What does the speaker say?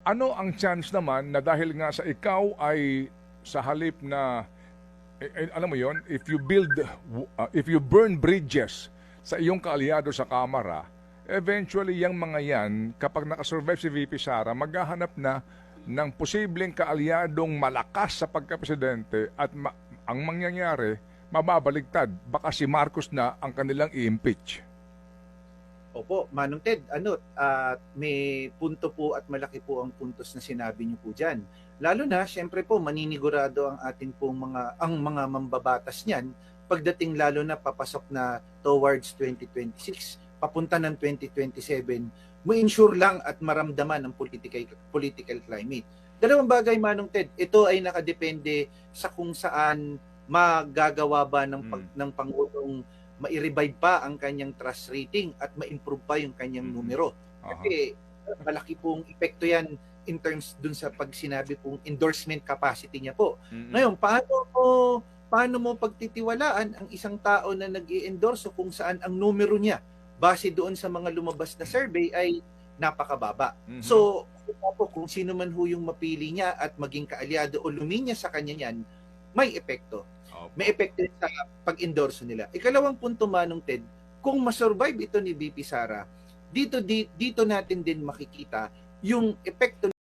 Ano ang chance naman na dahil nga sa ikaw ay sa halip na eh, eh, alam mo yon if you build uh, if you burn bridges sa iyong kaalyado sa kamara eventually yung mga yan kapag nakasurvive si VP Sara maghahanap na ng posibleng kaalyadong malakas sa pagkapresidente at ma- ang mangyayari mababaligtad. Baka si Marcos na ang kanilang i-impeach Opo, Manong Ted, ano, ah, may punto po at malaki po ang puntos na sinabi niyo po diyan. Lalo na, syempre po, maninigurado ang ating pong mga, ang mga mambabatas niyan pagdating lalo na papasok na towards 2026, papunta ng 2027, ma-ensure lang at maramdaman ang political, political climate. Dalawang bagay, Manong Ted, ito ay nakadepende sa kung saan magagawa ba ng, pag, ng Pangulong ma-revive pa ang kanyang trust rating at ma-improve pa yung kanyang Mhm. numero. Kasi malaki pong epekto yan in terms dun sa pag sinabi pong endorsement capacity niya po. Mm-mm. Ngayon, paano mo paano mo pagtitiwalaan ang isang tao na nag endorse kung saan ang numero niya base doon sa mga lumabas na survey ay napakababa. Mhm. So, po, kung sino man ho yung mapili niya at maging kaalyado o luminya sa kanya yan, may epekto Opo. may epekto sa pag-endorse nila. Ikalawang punto manong Ted, kung masurvive ito ni BP Sara, dito di, dito natin din makikita yung epekto